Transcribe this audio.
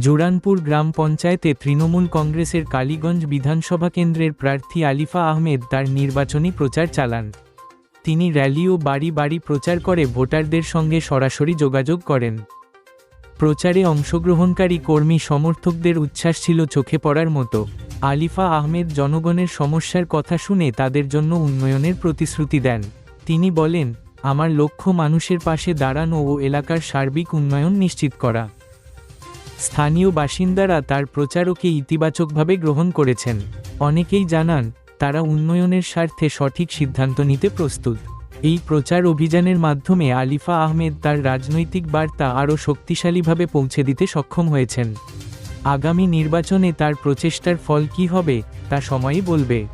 জোরানপুর গ্রাম পঞ্চায়েতে তৃণমূল কংগ্রেসের কালীগঞ্জ বিধানসভা কেন্দ্রের প্রার্থী আলিফা আহমেদ তার নির্বাচনী প্রচার চালান। তিনি র্যালি ও বাড়ি বাড়ি প্রচার করে ভোটারদের সঙ্গে সরাসরি যোগাযোগ করেন। প্রচারে অংশগ্রহণকারী কর্মী সমর্থকদের উচ্ছ্বাস ছিল চোখে পড়ার মতো। আলিফা আহমেদ জনগণের সমস্যার কথা শুনে তাদের জন্য উন্নয়নের প্রতিশ্রুতি দেন। তিনি বলেন, আমার লক্ষ্য মানুষের পাশে দাঁড়ানো ও এলাকার সার্বিক উন্নয়ন নিশ্চিত করা। স্থানীয় বাসিন্দারা তার প্রচারকে ইতিবাচকভাবে গ্রহণ করেছেন। অনেকেই জানান, তারা উন্নয়নের স্বার্থে সঠিক সিদ্ধান্ত নিতে প্রস্তুত। এই প্রচার অভিযানের মাধ্যমে আলিফা আহমেদ তার রাজনৈতিক বার্তা আরও শক্তিশালীভাবে পৌঁছে দিতে সক্ষম হয়েছেন। আগামী নির্বাচনে তার প্রচেষ্টার ফল কী হবে, তা সময়ই বলবে।